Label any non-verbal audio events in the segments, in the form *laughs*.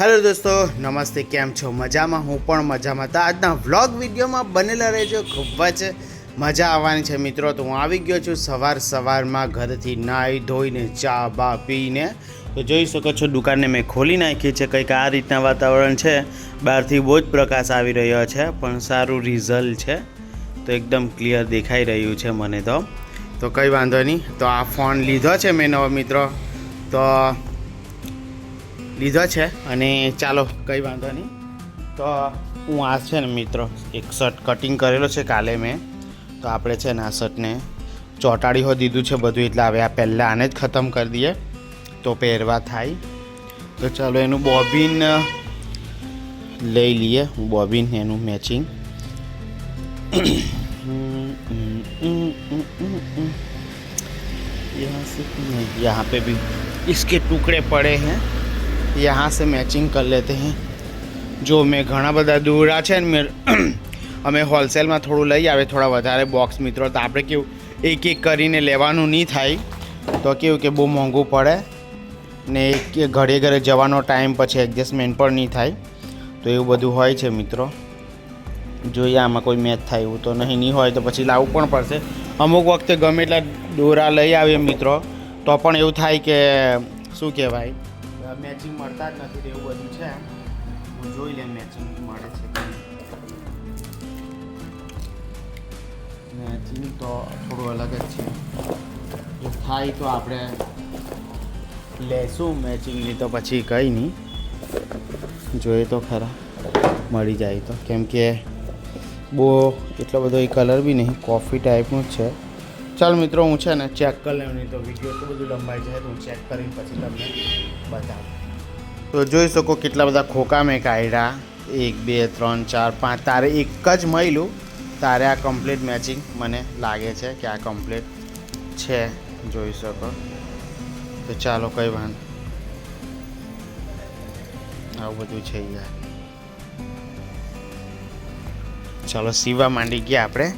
Hello દોસ્તો, નમસ્તે, કેમ છો? મજામાં? હું પણ મજામાં. તો આજના વ્લોગ વિડીયોમાં બનેલા રહેજો. ખૂબ જ મજા આવવાની છે મિત્રો. તો હું આવી ગયો છું સવાર સવારમાં ઘરેથી નાહી ધોઈને ચા, બા પીને. તો જોઈ શકો છો, દુકાનને મેં ખોલી નાખી છે. કંઈક આ રીતના વાતાવરણ છે. બહારથી બહુ જ પ્રકાશ આવી રહ્યો છે, પણ સારું રિઝલ્ટ છે. તો એકદમ ક્લિયર દેખાઈ રહ્યું છે મને તો. તો કંઈ વાંધો નહીં. તો આ ફોન લીધો છે મેં નવો મિત્રો. તો લીધો છે અને ચાલો કંઈ વાંધો નહીં તો હું આ છે ને મિત્રો એક શર્ટ કટિંગ કરેલો છે કાલે મેં તો આપણે છે ને આ શર્ટને ચોંટાડી હો દીધું છે બધું એટલે હવે આ પહેલાં આને જ ખતમ કરી દઈએ તો પહેરવા થાય તો ચાલો એનું બોબિન લઈ લઈએ બોબિન એનું મેચિંગ *coughs* यहाँ से नहीं यहाँ पे भी इसके टुकड़े पड़े हैं यहाँ से मैचिंग कर लेते हैं જો મેં ઘણા બધા દોરા છે ને મેં અમે હોલસેલમાં થોડું લઈ આવે થોડા વધારે બોક્સ મિત્રો તો આપણે કેવું એક એક કરીને લેવાનું નહીં થાય તો કેવું કે બહુ મોંઘું પડે ને એક ઘરે ઘરે જવાનો ટાઈમ પછી એડજસ્ટમેન્ટ પણ નહીં થાય તો એવું બધું હોય છે મિત્રો જોઈએ આમાં કોઈ મેચ થાય એવું તો નહીં નહીં હોય તો પછી લાવવું પણ પડશે અમુક વખતે ગમે એટલા દોરા લઈ આવીએ મિત્રો તો પણ એવું થાય કે શું કહેવાય મેચિંગ મળતા જ નથી એવું બધું છે હું જોઈ લે મેચિંગ મળે છે મેચિંગ તો થોડું અલગ જ છે. જો થાય તો આપણે લેશું મેચિંગની તો પછી કંઈ નહીં. જોઈએ તો ખરા, મળી જાય તો. કેમ કે બહુ એટલો બધો એ કલર બી નહીં કોફી ટાઈપનું જ છે. ચાલ મિત્રો, હું છે ને ચેક કરી લેવાની તો વીડિયો તો બધું લંબાઈ જાય તો હું ચેક કરીને પછી તમને બતાવું તો જોઈ શકો કેટલા બધા ખોખા મેં કાઢ્યા. એક, બે, ત્રણ, ચાર, પાંચ. તારે એક જ મળ્યું. તારે આ કમ્પ્લીટ મેચિંગ મને લાગે છે કે આ કમ્પ્લીટ છે. જોઈ શકો. તો ચાલો કંઈ વાંધો આવું બધું છે યાર. ચાલો, સીવા માંડી ગયા આપણે.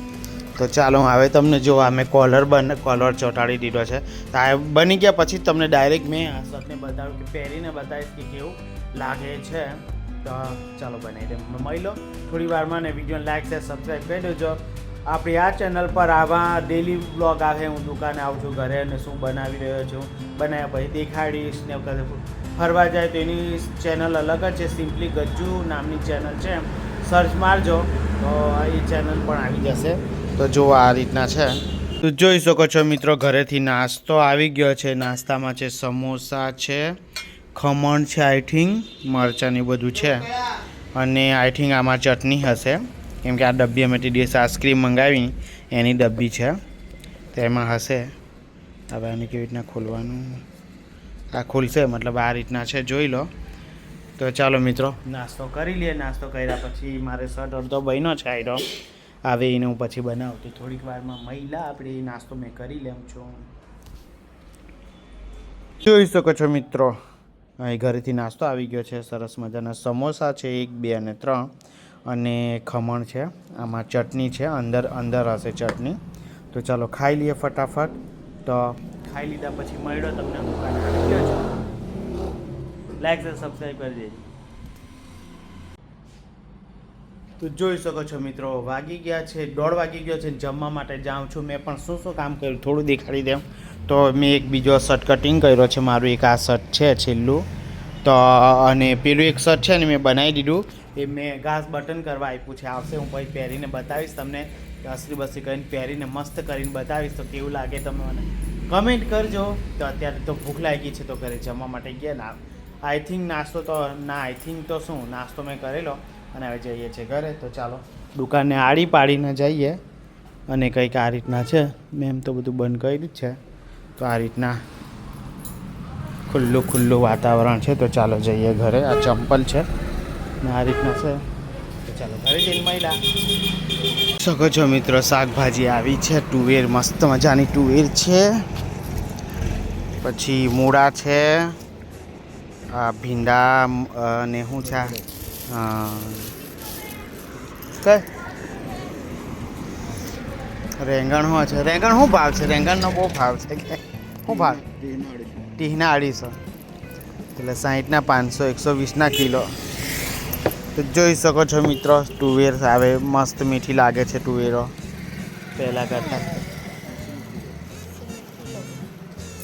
તો ચાલો હવે તમને જો આ મેં કોલર બન કોલર ચોંટાડી દીધો છે. તો આ બની ગયા પછી તમને ડાયરેક્ટ મેં આ શર્ટને બતાવ્યું કે પહેરીને બતાવીશ કે કેવું લાગે છે. તો ચાલો બનાવી દે. મળી લો. થોડી વારમાં ને વીડિયો લાઈક છે સબસ્ક્રાઈબ કરી દેજો. આપણી આ ચેનલ પર આવા ડેલી બ્લોગ આવે, હું દુકાને આવું છું ઘરે અને શું બનાવી રહ્યો છું, બનાવ્યા પછી દેખાડીશ ને ફરવા જાય તો એની ચેનલ અલગ જ છે સિમ્પલી ગજ્જુ નામની ચેનલ છે. સર્ચ મારજો. તો એ ચેનલ પણ આવી જશે. તો જો આ રીતના છે. તો જોઈ શકો છો મિત્રો, ઘરેથી નાસ્તો આવી ગયો છે. નાસ્તામાં છે સમોસા છે, ખમણ છે આઈ થિંક મરચાં ને બધું છે. અને આઈ થિંક આમાં ચટણી હશે. કેમ કે આ ડબ્બી અમે તે દિવસે આઈસ્ક્રીમ મંગાવી, એની ડબ્બી છે. તેમાં હશે. હવે આને કેવી રીતના ખોલવાનું? આ ખુલશે, મતલબ આ રીતના છે. જોઈ લો. તો ચાલો મિત્રો, નાસ્તો કરી લઈએ. નાસ્તો કર્યા પછી મારે શર્ટ અડધો બન્યો છે આયરો. આવે એને હું પછી બનાવું તો થોડીક વારમાં મહિલા, આપણે નાસ્તો મેં કરી લેમ છું. જોઈ શકો છો મિત્રો, અહીં ઘરેથી નાસ્તો આવી ગયો છે. સરસ મજાના સમોસા છે એક, બે અને ત્રણ. અને ખમણ છે, આમાં ચટણી છે, અંદર અંદર હશે ચટણી. તો ચાલો ખાઈ લઈએ ફટાફટ. તો ખાઈ લીધા પછી મળ્યો તમને દુકાને. લાઈક સબસ્ક્રાઈબ કરી દેજો. તો જોઈ શકો છો મિત્રો, વાગી ગયા છે, દોઢ વાગી ગયો છે, જમવા માટે જાઉં છું. મેં પણ શું શું કામ કર્યું થોડું દેખાડી દેમ. તો મેં એક બીજો શર્ટ કટિંગ કર્યો છે, મારું એક આ શર્ટ છે છેલ્લું. તો અને પેલું એક શર્ટ છે ને મેં બનાવી દીધું. એ મેં ઘાસ બટન કરવા આપ્યું છે. આવશે હું પછી પહેરીને બતાવીશ તમને. અસરી બસરી કરીને પહેરીને મસ્ત કરીને બતાવીશ તો કેવું લાગે તમે મને. કમેન્ટ કરજો. તો અત્યારે તો ભૂખ લાગી છે તો ઘરે જમવા માટે ગયા ના આઈ થિંક નાસ્તો તો, ના આઈ થિંક તો શું? નાસ્તો મેં કરેલો. અને હવે જઈએ છીએ ઘરે, તો ચાલો દુકાનને આડી પાડીને જઈએ. અને કંઈક આ રીતના છે, મેં એમ તો બધું બંધ કર્યું જ છે. તો આ રીતના ખુલ્લું ખુલ્લું વાતાવરણ છે, તો ચાલો જઈએ ઘરે. આ ચંપલ છે, ને આ રીતના છે. ચાલો ઘરે જઈને શકો છો મિત્રો, શાકભાજી આવી છે ટુવેર મસ્ત મજાની ટુવેર છે. પછી મૂળા છે, આ ભીંડા ને શું છે અ, કઈ? રેંગણ શું છે? રેંગણ શું ભાવ છે? રેંગણનો બહુ ભાવ છે કે? શું ભાવ? ટીહના અઢીસો એટલે સાહીઠના પાંચસો એકસો વીસના કિલો. તો જોઈ શકો છો મિત્રો ટુવેર આવે મસ્ત મીઠી લાગે છે ટુવેરો પહેલાં કરતાં.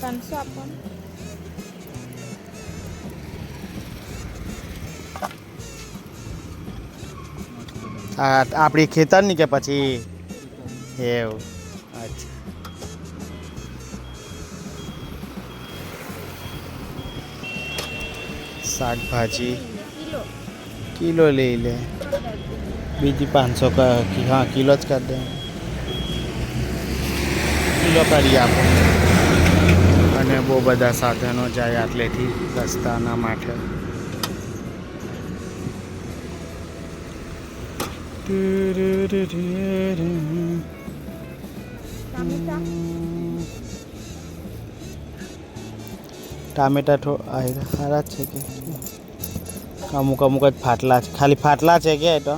પાંચસો આપો આપણી ખેતરની કે પછી? એવું. અચ્છા. શાકભાજી. કિલો લઈ લે. બીજી પાંચસો હા, કિલો જ કરી દે. કિલો કરી આપો. અને બહુ બધા સાધનો જાય આટલેથી રસ્તાના માટે ટામેટા તો હારા જ છે કે? અમુક અમુક જ ફાટલા છે. ખાલી ફાટલા છે કે તો?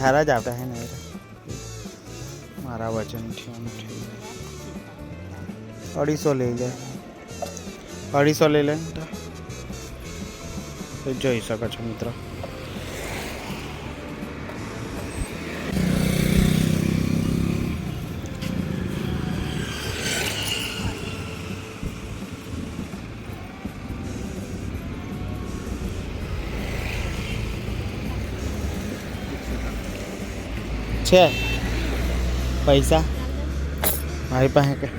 હારા જ આવતા હે ને. મારા વજનથી આમ. અઢીસો લઈ જાય અઢીસો લઈ લે જોઈ શકો છો મિત્રો. છે? પૈસા? મારી પાસે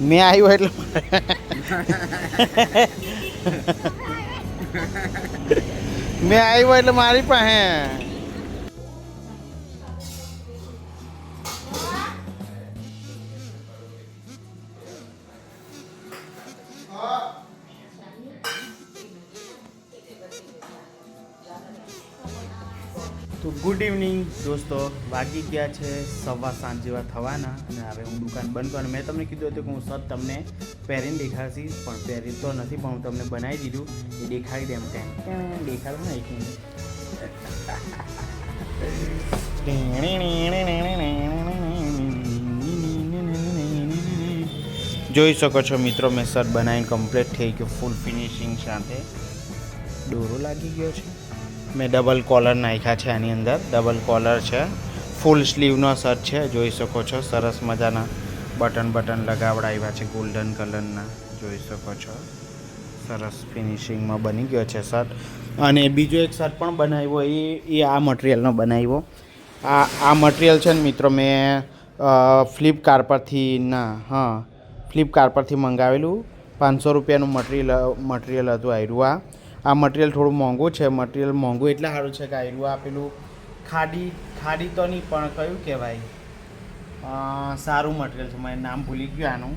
મેં આવ્યો એટલે *laughs* મેં આવ્યો એટલે મારી પાસે. દોસ્તો, વાગી ગયા છે સવા સાંજ જેવા થવાના અને હવે હું દુકાન બંધ કરું. મેં તમને કીધું હતું કે હું સર તમને પહેરીને દેખાડીશ, પણ પહેરી તો નથી, પણ હું તમને બનાવી દીધું. એ દેખાડી દેમ તેમ. દેખાડું ને એક જોઈ શકો છો મિત્રો, મેં સર બનાવીને કમ્પ્લીટ થઈ ગયો ફૂલ ફિનિશિંગ સાથે. દોરો લાગી ગયો છે. મેં ડબલ કોલર નાખ્યા છે આની અંદર. ડબલ કોલર છે. ફૂલ સ્લીવનો શર્ટ છે. જોઈ શકો છો. સરસ મજાના બટન બટન લગાવડાવ્યા છે ગોલ્ડન કલરના જોઈ શકો છો. સરસ ફિનિશિંગમાં બની ગયો છે શર્ટ અને બીજો એક શર્ટ પણ બનાવ્યો. એ એ આ મટીરિયલનો બનાવ્યો. આ આ મટીરિયલ છે ને મિત્રો મેં ફ્લિપકાર્ટ પરથી ના, હા ફ્લિપકાર્ટ પરથી મંગાવેલું. પાંચસો રૂપિયાનું મટીરિયલ મટીરિયલ હતું આવ્યું આ. આ મટીરિયલ થોડું મોંઘું છે મટીરિયલ મોંઘું એટલે સારું છે કે આયરું આપેલું. ખાડી ખાડી તો નહીં, પણ કયું કહેવાય? સારું મટીરિયલ છે. મને નામ ભૂલી ગયું આનું.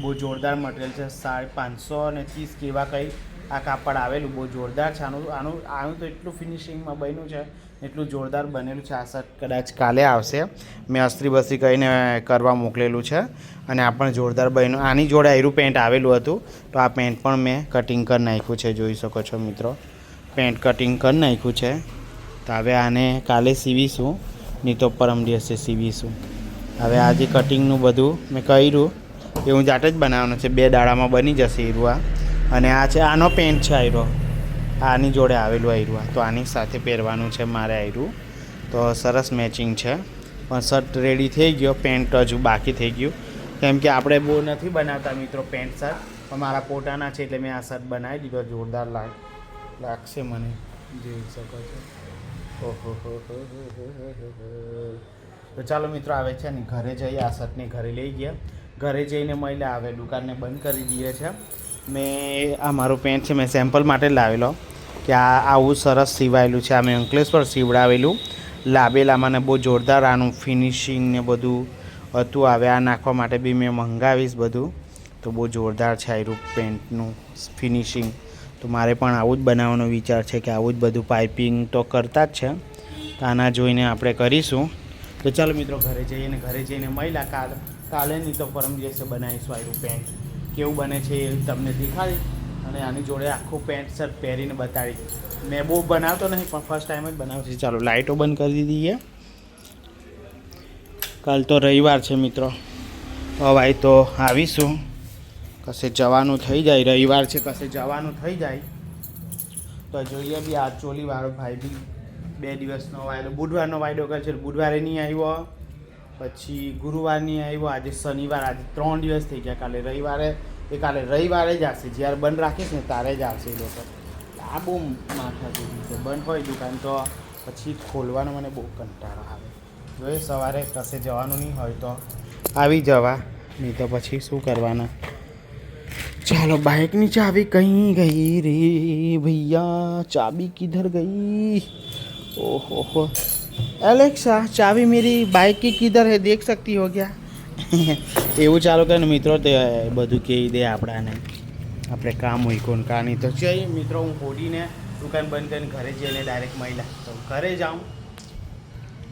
બહુ જોરદાર મટીરિયલ છે. સાડી પાંચસો ને ત્રીસ કેવા કંઈ આ કાપડ આવેલું બહુ જોરદાર છે. આનું આનું આનું તો એટલું ફિનિશિંગમાં બન્યું છે, એટલું જોરદાર બનેલું છે. આ શર્ટ કદાચ કાલે આવશે. મેં અસ્ત્રી બસ્ત્રી કહીને કરવા મોકલેલું છે અને આ પણ જોરદાર બન્યું. આની જોડે આયરું પેન્ટ આવેલું હતું. તો આ પેન્ટ પણ મેં કટિંગ કરી નાખ્યું છે. જોઈ શકો છો મિત્રો. પેન્ટ કટિંગ કરી નાખ્યું છે. તો હવે આને કાલે સીવીશું. નહીં તો પરમ દિવસે સીવીશું. હવે આ કટિંગનું બધું મેં કર્યું, એ હું જાતે જ બનાવવાનું છે. બે દાડામાં બની જશે આ. અને આ છે આનો પેન્ટ છે આયરો. આની જોડે આવેલું આયરું તો આની સાથે પહેરવાનું છે મારે આયરું. તો સરસ મેચિંગ છે. પણ શર્ટ રેડી થઈ ગયો પેન્ટ હજુ બાકી થઈ ગયું. કેમ કે આપણે બહુ નથી બનાવતા મિત્રો પેન્ટ શર્ટ પણ મારા પોતાના છે એટલે મેં આ શર્ટ બનાવી દીધો. જોરદાર લાગ લાગશે મને. જોઈ શકો છો. ઓહો. તો ચાલો મિત્રો આવે છે ને ઘરે જઈએ. આ શર્ટને ઘરે લઈ ગયા. ઘરે જઈને મળ્યા આવે દુકાનને બંધ કરી દઈએ છે. મેં આ મારું પેન્ટ છે, મેં સેમ્પલ માટે લાવેલો. કે આ આવું સરસ સીવાયેલું છે. આ મેં અંકલેશ્વર સીવડાવેલું. લાબેલામાં ને બહુ જોરદાર આનું ફિનિશિંગ ને બધું હતું. આવે આ નાખવા માટે બી મેં મંગાવીશ બધું. તો બહુ જોરદાર છે આયરું પેન્ટનું ફિનિશિંગ તો મારે પણ આવું જ બનાવવાનો વિચાર છે કે આવું જ બધું પાઇપિંગ તો કરતા જ છે. તો આના જોઈને આપણે કરીશું. તો ચાલો મિત્રો, ઘરે જઈએ ને ઘરે જઈને મહિલા કાલ કાલે નહીં તો પરમ દિવસે બનાવીશું આયરું પેન્ટ. કેવું બને છે એ તમને દેખાડી અને આની જોડે આખું પેન્ટ શર્ટ પહેરીને બતાડી. મેં બહુ બનાવતો નહીં, પણ ફર્સ્ટ ટાઈમ જ બનાવશે ચાલો લાઇટો બંધ કરી દીધી છે. કાલ તો રવિવાર છે મિત્રો. હવે તો આવીશું. કશે જવાનું થઈ જાય, રવિવાર છે, કશે જવાનું થઈ જાય. તો જોઈએ બી આ ચોલીવાળો ભાઈ બી બે દિવસનો વાયદો, બુધવારનો વાયદો કરે છે બુધવારે નહીં આવ્યો. પછી ગુરુવારની આવ્યો આજે શનિવાર, આજે ત્રણ દિવસ થઈ ગયા, કાલે રવિવારે, એ કાલે રવિવારે જ આવશે. જ્યારે બંધ રાખીશ ને ત્યારે જ આવશે એ લોકો. આ બહુ માથા માથાકૂટી છે. બંધ હોય દુકાન તો. પછી ખોલવાનો મને બહુ કંટાળો આવે. જોઈએ સવારે કશે જવાનું નહીં હોય તો આવી જવા. નહીં તો પછી શું કરવાના? ચાલો બાઇકની ચાવી કહીં ગઈ રે ભૈયા? ચાબી કિધર ગઈ? ઓહો એલેક્સા, ચાવી મેરી બાઇક કી કિધર હે, દેખ શકતી હો ગયા *laughs* એવું ચાલુ કરે ને મિત્રો, તે બધું કહી દે આપણાને. આપણે કામ હોય કોણ કા નહીં. તો જઈ મિત્રો, હું ખોડીને દુકાન બંધ કરીને ઘરે જઈને ડાયરેક્ટ મહિલા તો ઘરે જાઉં.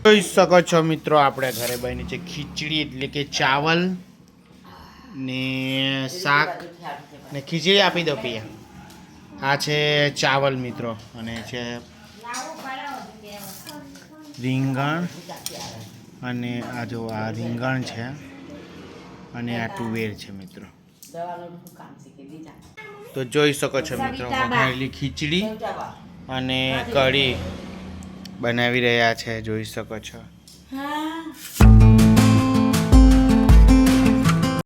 જોઈ શકો છો મિત્રો, આપણે ઘરે બની છે ખીચડી એટલે કે ચાવલ ને શાક ને ખીચડી આપી દો પીએ આ છે ચાવલ મિત્રો, અને છે રીંગણ અને આ જો આ રીંગણ છે અને આ તુવેર છે મિત્રો. તો જોઈ શકો છો મિત્રો વઘારેલી ખીચડી અને કઢી બનાવી રહ્યા છે જોઈ શકો છો.